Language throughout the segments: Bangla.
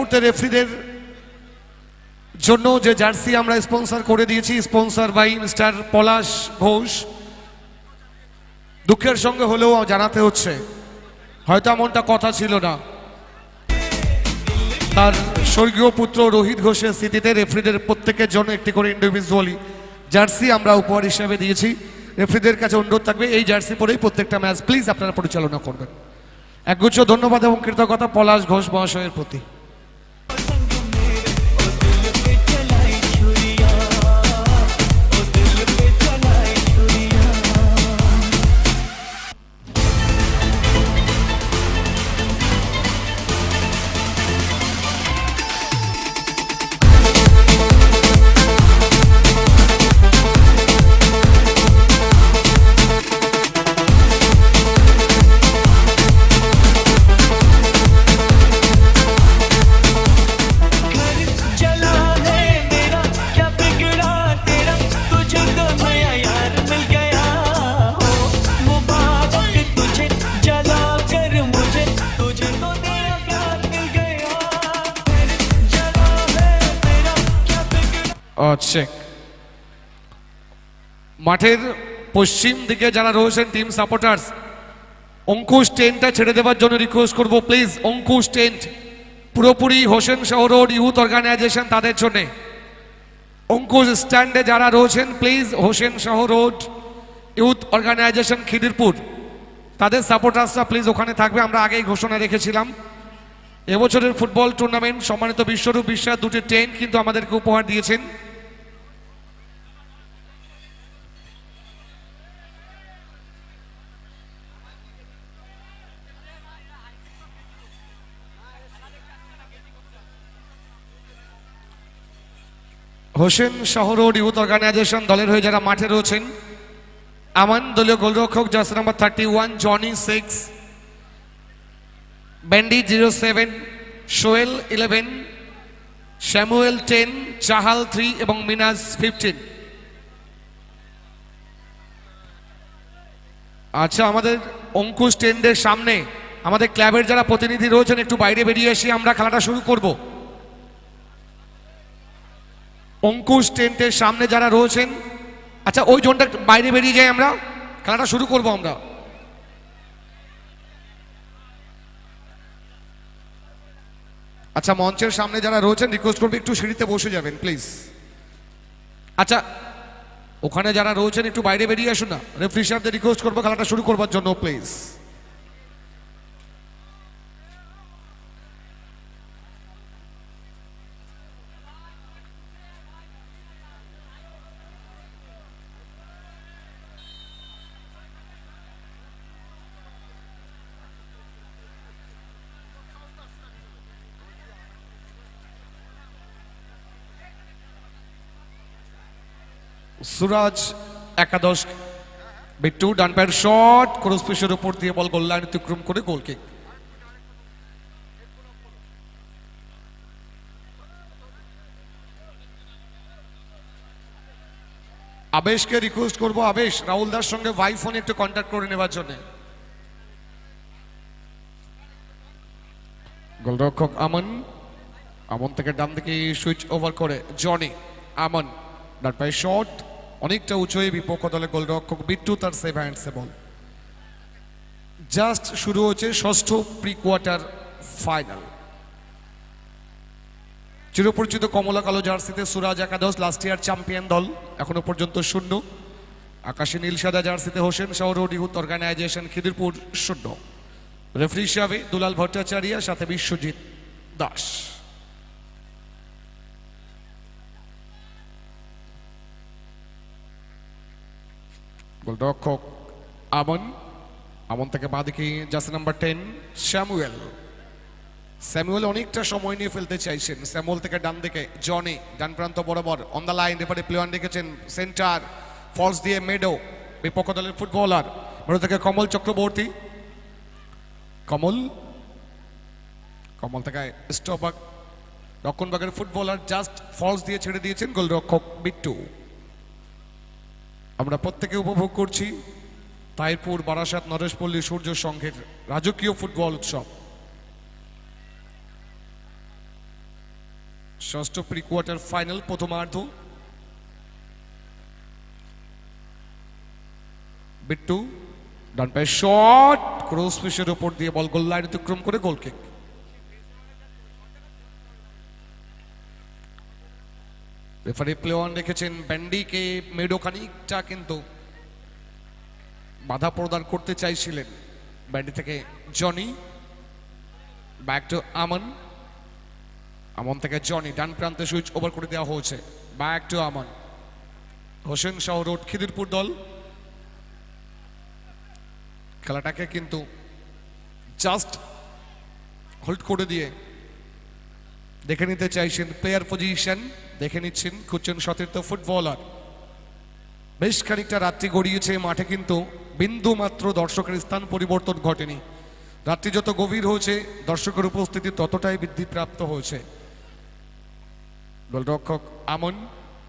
মুহূর্তে রেফরিদের জন্য যে জার্সি আমরা স্পন্সর করে দিয়েছি sponsor by mister Palash Ghosh. দুঃখের সঙ্গে হলেও জানাতে হচ্ছে, হয়তো এমনটা কথা ছিল না। তার স্বর্গীয় পুত্র রোহিত ঘোষের স্মৃতিতে রেফরিদের প্রত্যেকের জন্য একটি করে ইন্ডিভিজুয়ালি জার্সি আমরা উপহার হিসেবে দিয়েছি। রেফরিদের কাছে অনুরোধ থাকবে, এই জার্সি পরেই প্রত্যেকটা ম্যাচ প্লিজ আপনারা পরিচালনা করবেন। একগুচ্ছ ধন্যবাদ এবং কৃতজ্ঞতা পলাশ ঘোষ মহাশয়ের প্রতি। নওয়াজ শেখ মাঠের পশ্চিম দিকে যারা রয়েছেন টিম সাপোর্টার্স অঙ্কুশ টেন্টটা ছেড়ে দেওয়ার জন্য রিকোয়েস্ট করব প্লিজ অঙ্কুশ টেন্ট পুরোপুরি হোসেন শহর রোড ইউথ অর্গানাইজেশন তাদের জন্য। অঙ্কুশ স্ট্যান্ডে যারা রয়েছেন প্লিজ হোসেন শহর রোড ইউথ অর্গানাইজেশন খিদিরপুর, তাদের সাপোর্টার্সরা প্লিজ ওখানে থাকবে, আমরা আগেই ঘোষণা রেখেছিলাম। এবছরের ফুটবল টুর্নামেন্ট সম্মানিত বিশ্বরূপ বিশ্বাস, দুটি টেন্ট কিন্তু আমাদেরকে উপহার দিয়েছেন। হোসেন শহর ইউথ অর্গানাইজেশন দলের হয়ে যারা মাঠে রয়েছেন, আমান দলীয় গোলরক্ষক jersey number thirty one Johnny six, bandy zero seven Soyel eleven Samuel ten, Chahal three এবং মিনাজ ফিফটিন আচ্ছা আমাদের অঙ্কুশ টেন্ডের সামনে আমাদের ক্লাবের যারা প্রতিনিধি রয়েছেন, একটু বাইরে বেরিয়ে এসে আমরা খেলাটা শুরু করব। অঙ্কুশ টেন্টের সামনে যারা রয়েছেন আচ্ছা ওই জোনটা বাইরে বেরিয়ে যাই আমরা, খেলাটা শুরু করব আমরা। আচ্ছা মঞ্চের সামনে যারা রয়েছেন রিকোয়েস্ট করবে, একটু সিঁড়িতে বসে যাবেন প্লিজ আচ্ছা ওখানে যারা রয়েছেন, একটু বাইরে বেরিয়ে আসুন না। রেফ্রি সাহেবদের রিকোয়েস্ট করব, খেলাটা শুরু করবার জন্য প্লিজ সুরাজ, একাদশ, বিট্টু, ডান পায়ের শট ক্রস পিসের উপর দিয়ে বল গোল লাইন অতিক্রম করে গোল কিক আবেশকে রিকোয়েস্ট করব, আবেশ, রাহুল দার সঙ্গে ভাই ফোনে একটু কন্ট্যাক্ট করে নেবার জন্য। গোলরক্ষক আমন আমন থেকে ডান দিকে সুইচ ওভার করে, জনি, আমন, ডান পায়ে শট অনেকটা উঁচু হয়ে বিপক্ষ দলে গোলরক্ষক বিট্টু তার সেভ হ্যান্ডসে বল জাস্ট শুরু হচ্ছে ষষ্ঠ প্রি কোয়ার্টার ফাইনাল চিরপরিচিত কমলা কালো জার্সিতে সুরাজ একাদশ লাস্ট ইয়ার চ্যাম্পিয়ন দল, এখনও পর্যন্ত শূন্য। আকাশে নীল সাদা জার্সিতে হোসেন শহর ইউথ অর্গানাইজেশন খিদিরপুর শূন্য। রেফারি হিসাবে দুলাল ভট্টাচার্য, সাথে বিশ্বজিৎ দাস। গোলরক্ষক আমন আমন থেকে বাঁদিকে jersey number ten Samuel Samuel অনেকটা সময় নিয়ে ফেলতে চাইছেন। স্যামুয়েল থেকে ডান দিকে জনি ডান প্রান্ত বরাবর on the line referee player রেখেছেন সেন্টার ফলস দিয়ে মেডো বিপক্ষ দলের ফুটবলার মেডো থেকে কমল চক্রবর্তী কমল কমল থেকে স্টপাক রক্ষণবাগের ফুটবলার জাস্ট ফলস দিয়ে ছেড়ে দিয়েছেন। গোলরক্ষক বিট্টু আমরা প্রত্যেকে উপভোগ করছি তাইরপুর, বারাসাত, নরেশপল্লী সূর্য সংঘের রাজকীয় ফুটবল উৎসব। ষষ্ঠ প্রি কোয়ার্টার ফাইনাল প্রথমার্ধ। বিট্টু, ডান পায়ে শট ক্রস ফিশের উপর দিয়ে বল, গোল লাইন অতিক্রম করে goal kick referee play on রেখেছেন ব্যান্ডিকে মেডো খানিকটা কিন্তু বাধা প্রদান করতে চাইছিলেন। ব্যান্ডি থেকে জনি ব্যাক টু আমন আমন থেকে জনি ডান প্রান্তে সুইচ ওভার করে দেওয়া হয়েছে। ব্যাক টু আমন হোসেন শাহ রোড, খিদিরপুর দল। খেলাটাকে কিন্তু জাস্ট হোল্ড করে দিয়ে দেখে নিতে চাইছেন প্লেয়ার পজিশন দেখে নিচ্ছেন খুঁজছেন সতীর্থ ফুটবলার। বেশ খানিকটা রাত্রি গড়িয়েছে মাঠে কিন্তু বিন্দু মাত্র দর্শকের স্থান পরিবর্তন ঘটেনি। রাত্রি যত গভীর হয়েছে, দর্শকের উপস্থিতি ততটাই বৃদ্ধিপ্রাপ্ত হয়েছে। গোলরক্ষক আমন,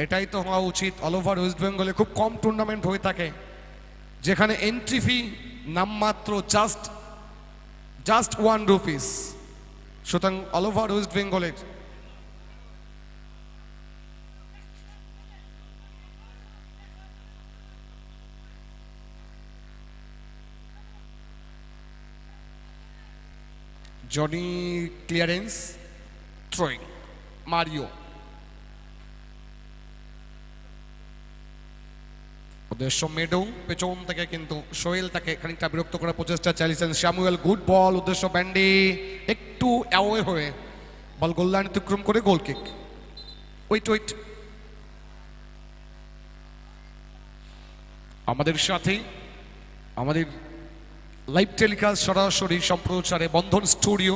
এটাই তো হওয়া উচিত। অল ওভার ওয়েস্ট বেঙ্গলে খুব কম টুর্নামেন্ট হয়ে থাকে, যেখানে এন্ট্রি ফি নামমাত্র জাস্ট জাস্ট ওয়ান রুপিস সুতরাং অল ওভার ওয়েস্ট বেঙ্গলের জনি ক্লিয়ারেন্স থ্রোয়িং মারিও উদ্দেশ্য মেডো পেছন থেকে কিন্তু সোহেল তাকে খানিকটা বিরক্ত করার প্রচেষ্টা চালিয়েছেন শ্যামুয়েল গুড বল উদ্দেশ্য ব্যান্ডি একটু অ্যাওয়ে হয়ে বল গোল অতিক্রম করে গোল কিক ওয়েট ওয়েট আমাদের সাথে আমাদের লাইভ টেলিকাস্ট সরাসরি সম্প্রচারে বন্ধন স্টুডিও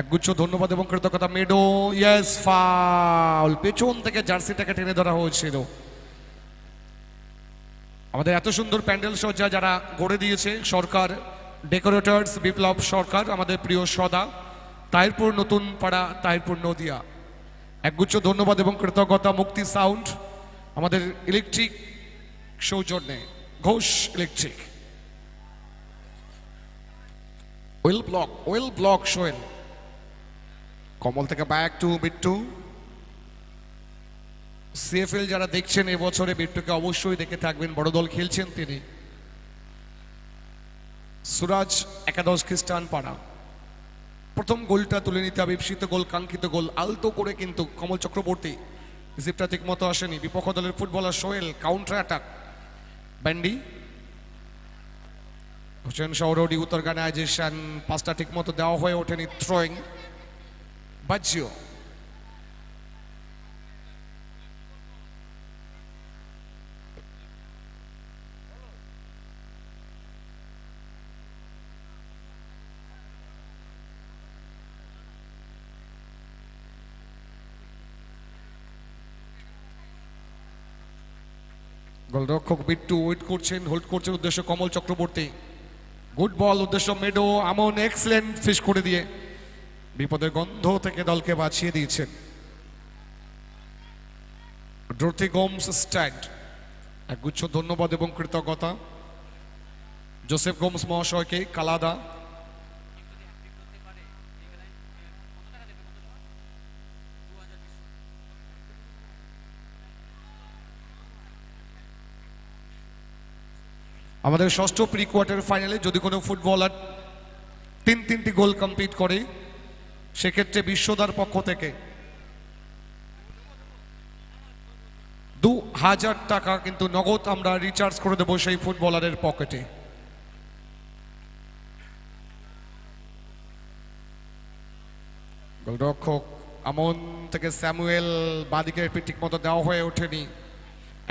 একগুচ্ছ ধন্যবাদ এবং কৃতজ্ঞতা। মেডো ইয়েস ফাউল পেছন থেকে জার্সিটাকে টেনে ধরা হয়েছিল। আমাদের এত সুন্দর প্যান্ডেল সজ্জা যারা গড়ে দিয়েছে, সরকার ডেকোরেটরস বিপ্লব সরকার, আমাদের প্রিয় সদা, তাইরপুর নতুন পাড়া, তাইরপুর নদিয়া। একগুচ্ছ ধন্যবাদ এবং কৃতজ্ঞতা, মুক্তি সাউন্ড আমাদের ইলেকট্রিক সৌজন্যে Ghosh electric well block well block Soyel Kamal থেকে ব্যাক টু বিট্টু সিএফএল যারা দেখছেন এবছরে বিট্টুকে অবশ্যই দেখে থাকবেন। বড় দল খেলছেন তিনি। সুরাজ একাদশ খ্রিস্টান পাড়া। প্রথম গোলটা তুলে নিতে হবে। ঈপ্সিত গোল, কাঙ্ক্ষিত গোল, আলতো করে কিন্তু কমল চক্রবর্তী রিসিভটা ঠিক মতো আসেনি। বিপক্ষ দলের ফুটবলার Sohel counter attack bandy Hossain সৌরডি উত্তর অর্গানাইজেশন পাঁচটা ঠিক মতো দেওয়া হয়ে ওঠেনি থ্রোয়িং বাজিও গোলরক্ষক বিট্টু ওয়েট করছেন হোল্ড করছেন উদ্দেশ্য কমল চক্রবর্তী। গুড বল উদ্দেশ্য মেডো আমন এক্সেলেন্ট ফিশ করে দিয়ে বিপদের গন্ধ থেকে দলকে বাঁচিয়ে দিয়েছেন। ড্রোথি গোমস স্ট্যান্ড একগুচ্ছ ধন্যবাদ এবং কৃতজ্ঞতা। জোসেফ গোমস মহাশয়কে কালাদা। আমাদের ষষ্ঠ প্রি কোয়ার্টার ফাইনালে যদি কোনো ফুটবলার তিন তিনটি গোল কমপ্লিট করে, সেক্ষেত্রে বিশ্বদার পক্ষ থেকে দু হাজার টাকা কিন্তু নগদ আমরা রিচার্জ করে দেবো সেই ফুটবলারের পকেটে। গোলরক্ষক আমন থেকে স্যামুয়েল বাদিকে ঠিক মতো দেওয়া হয়ে ওঠেনি।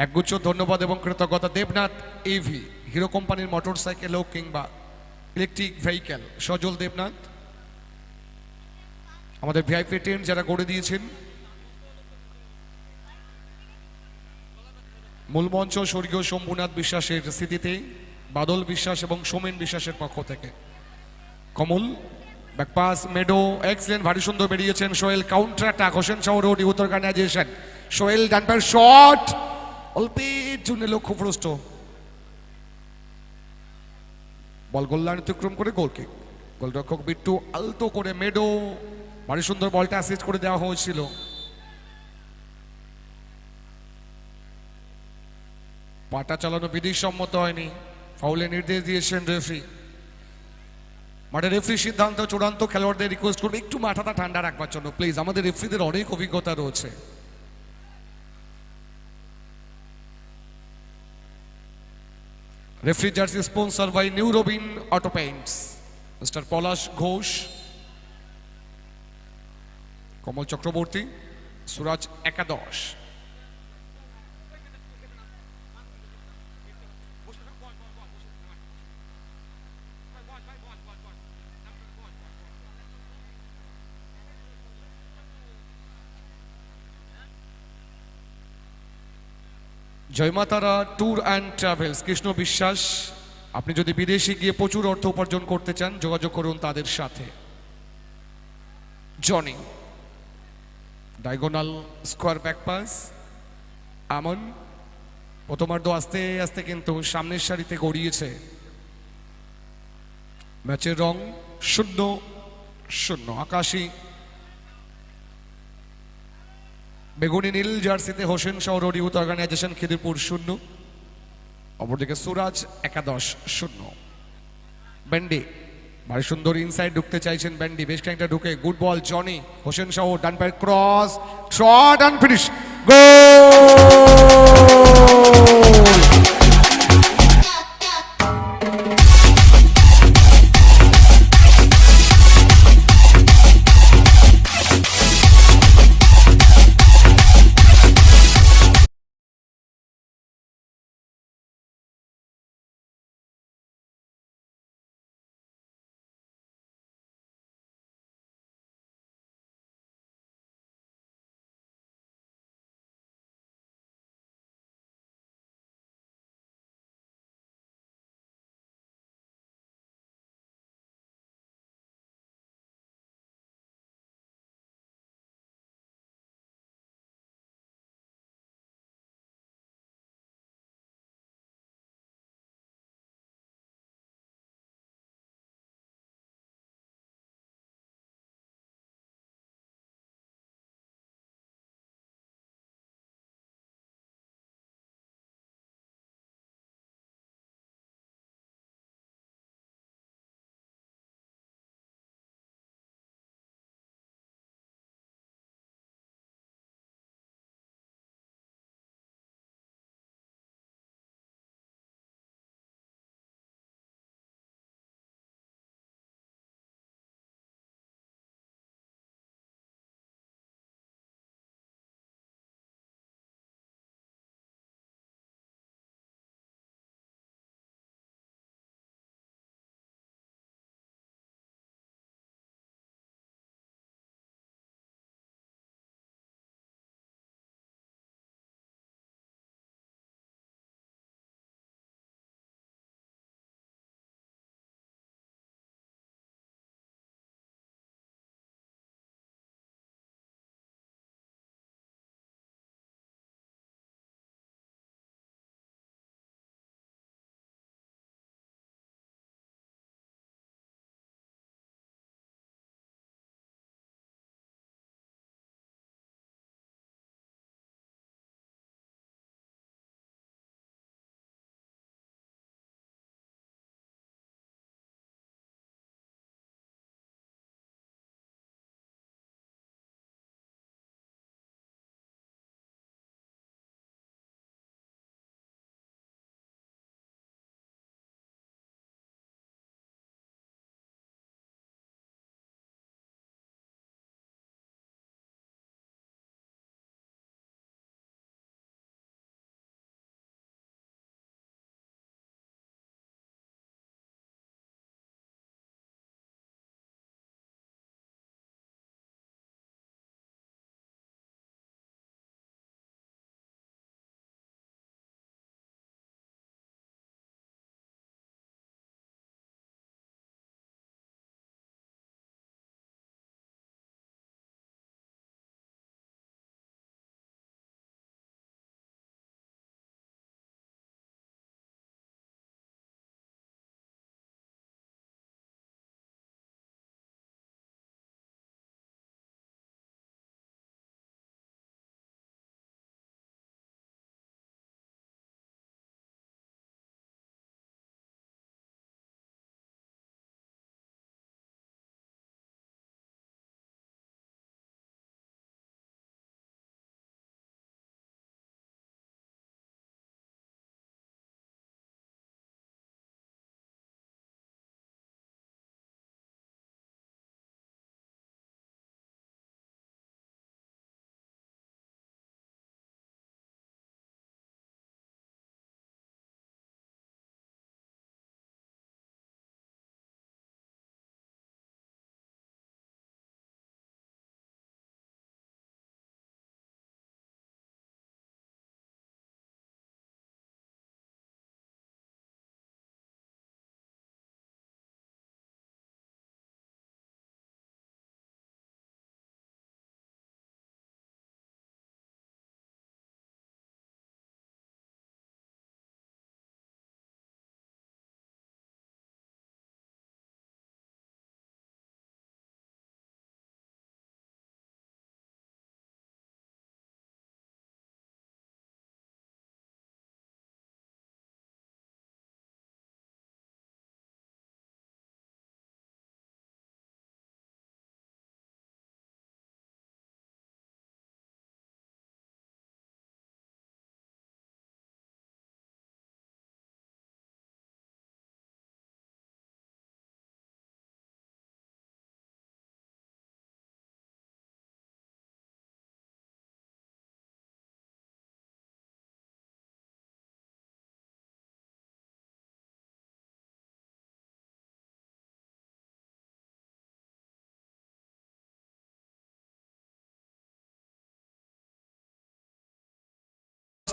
একগুচ্ছ ধন্যবাদ এবং কৃতজ্ঞতা। দেবনাথ এভি হিরো কোম্পানির মোটর সাইকেল হোক কিংবা ইলেকট্রিক ভেহিক্যাল সজল দেবনাথ। আমাদের ভিআইপি টেন্ট যারা গড়ে দিয়েছেন। মূল মঞ্চ স্বর্গীয় শম্ভুনাথ বিশ্বাসের স্মৃতিতে, বাদল বিশ্বাস এবং সোমেন বিশ্বাসের পক্ষ থেকে। কমল, ব্যাকপাস, মেডো এক্সেলেন্ট ভারী সুন্দর বেরিয়েছেন Sohel. Counter attack Hossain Shah road youth organisation Sohel ডানপার shot অল্পের জন্য লক্ষ্যভ্রষ্ট বল গোল্লান অতিক্রম করে গোল কিক গোলরক্ষক বিট্টু আলতো করে মেডো। ভারী সুন্দর বলটা অ্যাসিস্ট করে দেওয়া হয়েছিল। পাটা চালানো সম্মত হয়নি। ফাউলে নির্দেশ দিয়েছেন রেফরি মাঠে রেফরি সিদ্ধান্ত চূড়ান্ত খেলোয়াড়দের রিকোয়েস্ট করবে একটু মাথাটা ঠান্ডা রাখবার জন্য। প্লিজ আমাদের রেফরিদের অনেক অভিজ্ঞতা রয়েছে। Referee jersey sponsor by Neurobion auto paints mister Palash Ghosh Kamal Chakraborty Suraj Joymatara tour and travels, Krishna Biswas, আপনি যদি বিদেশে গিয়ে প্রচুর অর্থ উপার্জন করতে চান, যোগাযোগ করুন তাদের সাথে। Johnny, diagonal square back pass Aman প্রথমার্ধ আস্তে আস্তে কিন্তু সামনের সারিতে গড়িয়েছে। ম্যাচের রং শূন্য শূন্য, আকাশী। বেগুনি নীল, জার্সিতে হোসেন শহর ইউথ অর্গানাইজেশন, খিদিরপুর শূন্য। অপরদিকে সুরাজ একাদশ শূন্য। ব্যান্ডি, ভারী সুন্দর ইনসাইড ঢুকতে চাইছেন ব্যান্ডি। বেশ খানিকটা ঢুকে good ball Johnny Hossain Shah ডান পায়ের ক্রস শট অ্যান্ড ফিনিশ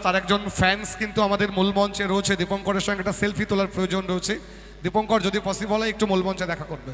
তার একজন ফ্যান্স কিন্তু আমাদের মূল মঞ্চে রয়েছে। দীপঙ্করের সঙ্গে একটা সেলফি তোলার প্রয়োজন রয়েছে। দীপঙ্কর, যদি পসিবল হয়, একটু মূল মঞ্চে দেখা করবে।